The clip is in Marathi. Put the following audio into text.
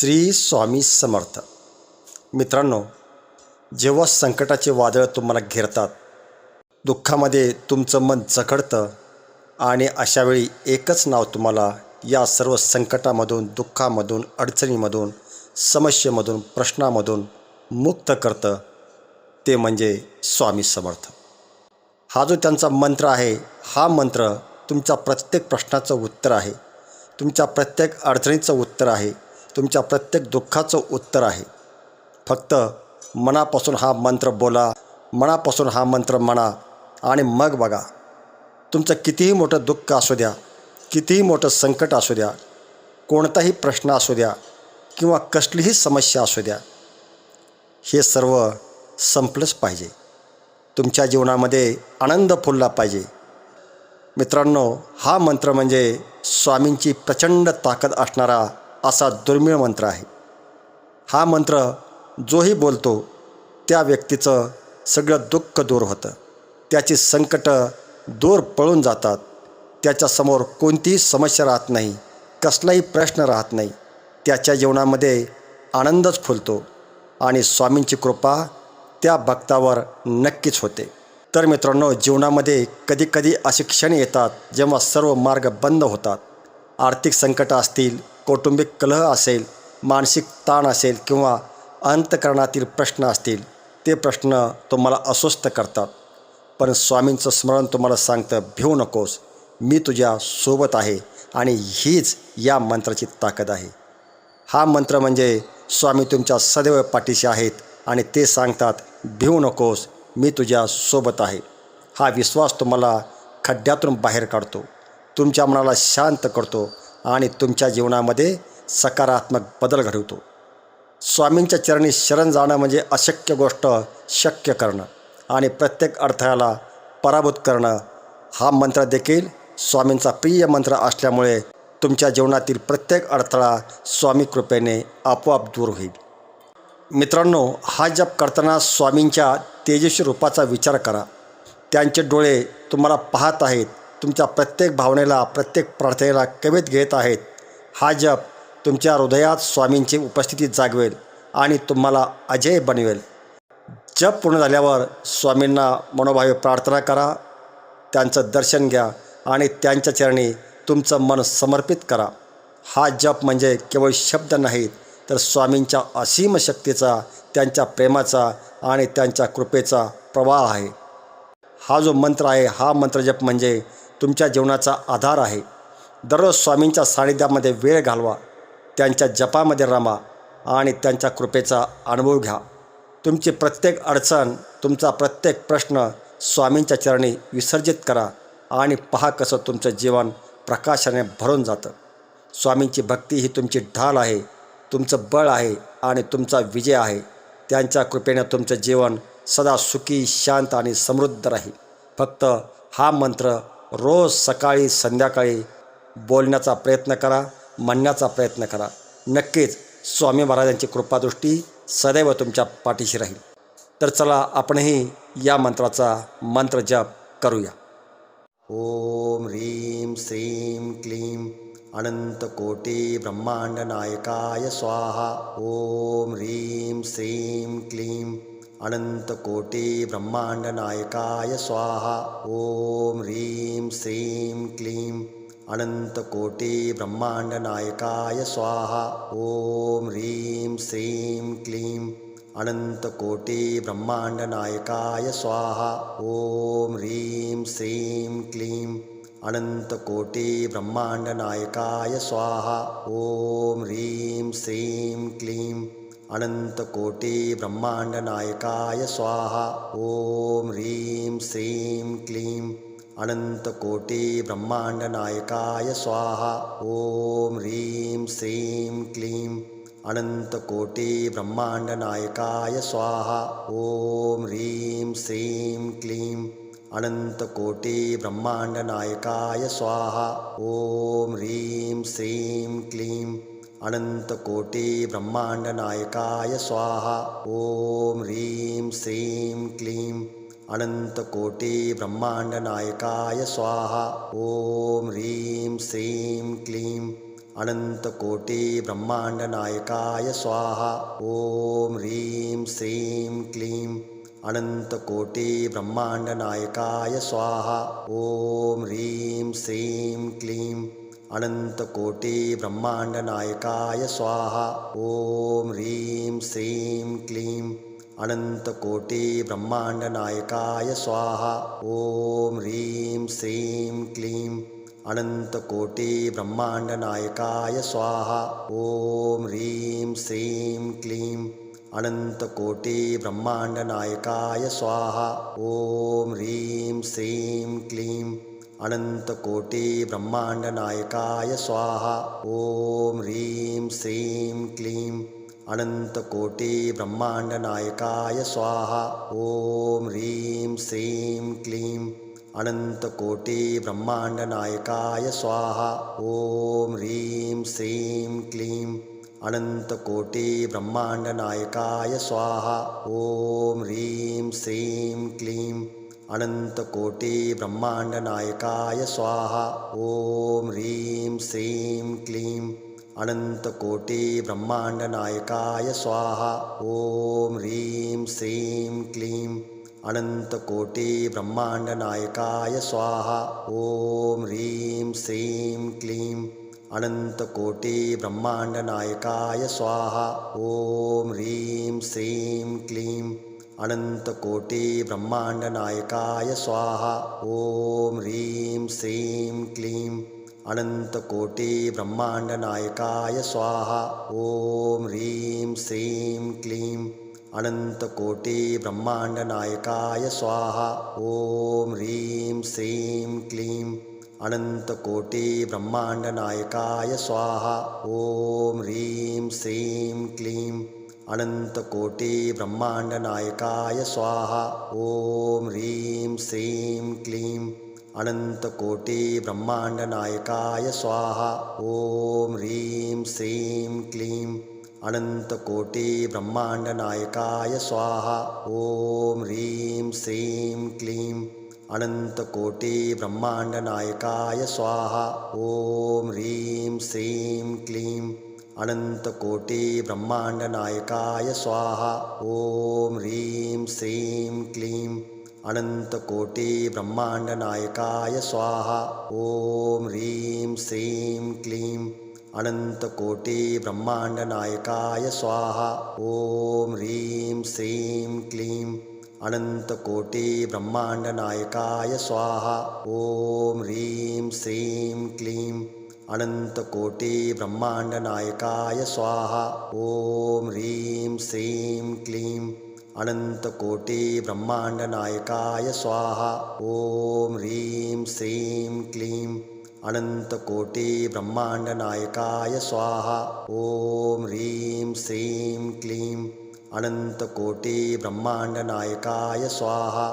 श्री स्वामी समर्थ. मित्रांनो जेव्हा संकटाचे वादळ तुम्हाला घेरतात दुःखामध्ये तुमचं मन जखडतं आणि अशावेळी एकच नाव तुम्हाला या सर्व संकटामधून दुःखामधून अडचणीमधून समस्येमधून प्रश्नामधून मुक्त करतं ते म्हणजे स्वामी समर्थ. हा जो त्यांचा मंत्र आहे हा मंत्र तुमच्या प्रत्येक प्रश्नाचं उत्तर आहे. तुमच्या प्रत्येक अडचणीचं उत्तर आहे. तुमच्या प्रत्येक दुःखाचं उत्तर आहे. फक्त मनापासून हा मंत्र बोला मनापासून हा मंत्र म्हणा आणि मग बघा. तुमचं कितीही मोठं दुःख असू द्या कितीही मोठं संकट असू द्या कोणताही प्रश्न असू द्या किंवा कसलीही समस्या असू द्या हे सर्व संपलंच पाहिजे. तुमच्या जीवनामध्ये आनंद फुलला पाहिजे. मित्रांनो हा मंत्र म्हणजे स्वामींची प्रचंड ताकद असणारा असा दुर्मिळ मंत्र आहे. हा मंत्र जोही बोलतो त्या व्यक्तीचं सगळं दुःख दूर होतं. त्याची संकटं दूर पळून जातात. त्याच्यासमोर कोणतीही समस्या राहत नाही कसलाही प्रश्न राहत नाही. त्याच्या जीवनामध्ये आनंदच फुलतो आणि स्वामींची कृपा त्या भक्तावर नक्कीच होते. तर मित्रांनो जीवनामध्ये कधीकधी असे क्षण येतात जेव्हा सर्व मार्ग बंद होतात. आर्थिक संकटं असतील कौटुंबिक कलह असेल मानसिक ताण असेल किंवा अंतकरणातील प्रश्न असतील ते प्रश्न तुम्हाला अस्वस्थ करतात. पण स्वामींचं स्मरण तुम्हाला सांगतं भिवू नकोस मी तुझ्या सोबत आहे आणि हीच या मंत्राची ताकद आहे. हा मंत्र म्हणजे स्वामी तुमच्या सदैव पाठीशी आहेत आणि ते सांगतात भिवू नकोस मी तुझ्या सोबत आहे. हा विश्वास तुम्हाला खड्ड्यातून बाहेर काढतो. तुमच्या मनाला शांत करतो आणि तुमच्या जीवनामध्ये सकारात्मक बदल घडवतो. स्वामींच्या चरणी शरण जाणं म्हणजे अशक्य गोष्ट शक्य करणं आणि प्रत्येक अडथळ्याला पराभूत करणं हा मंत्र देखील स्वामींचा प्रिय मंत्र असल्यामुळे तुमच्या जीवनातील प्रत्येक अडथळा स्वामी कृपेने आपोआप दूर होईल. मित्रांनो हा जप करताना स्वामींच्या तेजस्वी रूपाचा विचार करा. त्यांचे डोळे तुम्हाला पाहत आहेत तुमच्या प्रत्येक भावनेला प्रत्येक प्रार्थनेला कवेत घेत आहेत. हा जप तुमच्या हृदयात स्वामींची उपस्थिती जागवेल आणि तुम्हाला अजय बनवेल. जप पूर्ण झाल्यावर स्वामींना मनोभावे प्रार्थना करा त्यांचं दर्शन घ्या आणि त्यांच्या चरणी तुमचं मन समर्पित करा. हा जप म्हणजे केवळ शब्द नाहीत तर स्वामींच्या असीम शक्तीचा त्यांच्या प्रेमाचा आणि त्यांच्या कृपेचा प्रवाह आहे. हा जो मंत्र आहे हा मंत्रजप म्हणजे तुमच्या जीवनाचा आधार आहे. दररोज स्वामींच्या सानिध्यामध्ये वेळ घालवा. त्यांच्या जपामध्ये रमा आणि त्यांच्या कृपेचा अनुभव घ्या. तुमची प्रत्येक अडचण तुमचा प्रत्येक प्रश्न स्वामींच्या चरणी विसर्जित करा आणि पहा कसं तुमचं जीवन प्रकाशाने भरून जातं. स्वामींची भक्ती ही तुमची ढाल आहे तुमचं बळ आहे आणि तुमचा विजय आहे. त्यांच्या कृपेने तुमचं जीवन सदा सुखी शांत आणि समृद्ध राहील. फक्त हा मंत्र रोज सकाळी संध्याकाळी बोलण्याचा प्रयत्न करा म्हणण्याचा प्रयत्न करा. नक्कीच स्वामी महाराजांची कृपादृष्टी सदैव तुमच्या पाठीशी राहील. तर चला आपणही या मंत्राचा मंत्र जप करूया. ओम ह्रीं श्रीं क्लीं अनंतकोटी ब्रह्मांडनायकाय स्वाहा. ओम ह्रीं श्रीं क्लीं अनंतकोटी ब्रह्मांडनायकाय स्वाहा। ओम ह्रीं श्रीं क्लीं। अनंतकोटी ब्रह्मांडनायकाय स्वाहा। ओम ह्रीं श्रीं क्लीं। अनंतकोटी ब्रह्मांडनायकाय स्वाहा। ओम ह्रीं श्रीं क्लीं। अनंतकोटी ब्रह्मांडनायकाय स्वाहा। ओम ह्रीं श्रीं क्लीं। अनंतकोटी ब्रह्मांडनायकाय स्वाहा। ओम ह्रीं श्रीं क्लीं। अनंतकोटी ब्रह्मांडनायकाय स्वाहा। ओम ह्रीं श्रीं क्लीं। अनंतकोटी ब्रह्मांडनायकाय स्वाहा। ओम ह्रीं श्रीं क्लीं। अनंतकोटी ब्रह्मांडनायकाय स्वाहा। ओम ह्रीं श्रीं क्लीं। अनंतकोटी ब्रह्मांडनायकाय स्वाहा। ओम ह्रीं श्रीं क्लीं। अनंतकोटी ब्रह्मांडनायकाय स्वाहा। ओम ह्रीं श्रीं क्लीं। अनंतकोटी ब्रह्मांडनायकाय स्वाहा। ॐ ह्रीं श्रीं क्लीं। अनंतकोटी ब्रह्मांडनायकाय स्वाहा। ॐ ह्रीं श्रीं क्लीं। अनंतकोटी ब्रह्मांडनायकाय स्वाहा। ॐ ह्रीं श्रीं क्लीं। अनंतकोटी ब्रह्मांडनायकाय स्वाहा। ॐ ह्रीं श्रीं क्लीं। अनंतकोटी ब्रह्मांडनायकाय स्वाहा। ॐ ह्रीं श्रीं क्लीं। अनंतकोटी ब्रह्मांडनायकाय स्वाहा। ॐ ह्रीं श्रीं क्लीं। अनंतकोटी ब्रह्मांडनायकाय स्वाहा। ॐ ह्रीं श्रीं क्लीं। अनंतकोटी ब्रह्मांडनायकाय स्वाहा। ॐ ह्रीं श्रीं क्लीं। अनंतकोटी ब्रह्मांडनायकाय स्वाहा। ॐ ह्रीं श्रीं क्लीं। अनंतकोटी ब्रह्मांडनायकाय स्वाहा। ॐ ह्रीं श्रीं क्लीं। अनंतकोटी ब्रह्मांडनायकाय स्वाहा। ॐ ह्रीं श्रीं क्लीं अनंतकोटी ब्रह्मांडनायकाय स्वाहा। ॐ ह्रीं श्रीं क्लीं अनंतकोटी ब्रह्मांडनायकाय स्वाहा। ॐ ह्रीं श्रीं क्लीं अनंतकोटी ब्रह्मांडनायकाय स्वाहा। ॐ ह्रीं श्रीं क्लीं अनंतकोटी ब्रह्मांडनायकाय स्वाहा। ॐ ह्रीं श्रीं क्लीं अनंतकोटी ब्रह्मांडनायकाय स्वाहा। ॐ ह्रीं श्रीं क्लीं अनंतकोटी ब्रह्मांडनायकाय स्वाहा। ॐ ह्रीं श्रीं क्लीं अनंतकोटी ब्रह्माण्डनायकाय स्वाहा। ॐ ह्रीं श्रीं क्लीं अनंतकोटी ब्रह्मांडनायकाय स्वाहा। ॐ ह्रीं श्रीं क्लीं अनंतकोटी ब्रह्मांडनायकाय स्वाहा। ॐ ह्रीं श्रीं क्लीं अनंतकोटी ब्रह्मांडनायकाय स्वाहा। ॐ ह्रीं श्रीं क्लीं अनंतकोटी ब्रह्मांडनायकाय स्वाहा। ॐ ह्रीं श्रीं क्लीं अनंतकोटी ब्रह्मांडनायकाय स्वाहा। ॐ ह्रीं श्रीं क्लीं अनंतकोटी ब्रह्मांडनायकाय स्वाहा। ॐ ह्रीं श्रीं क्लीं अनंतकोटी ब्रह्मांडनायकाय स्वाहा। ॐ ह्रीं श्रीं क्लीं अनंतकोटी ब्रह्मांडनायकाय स्वाहा। ॐ ह्रीं श्रीं क्लीं अनंतकोटी ब्रह्मांडनायकाय स्वाहा। ॐ ह्रीं श्रीं क्लीं अनंतकोटी ब्रह्मांडनायकाय स्वाहा। ॐ ह्रीं श्रीं क्लीं अनंतकोटी ब्रह्मांडनायकाय स्वाहा। ॐ ह्रीं श्रीं क्लीं अनंतकोटी ब्रह्मांडनायकाय स्वाहा।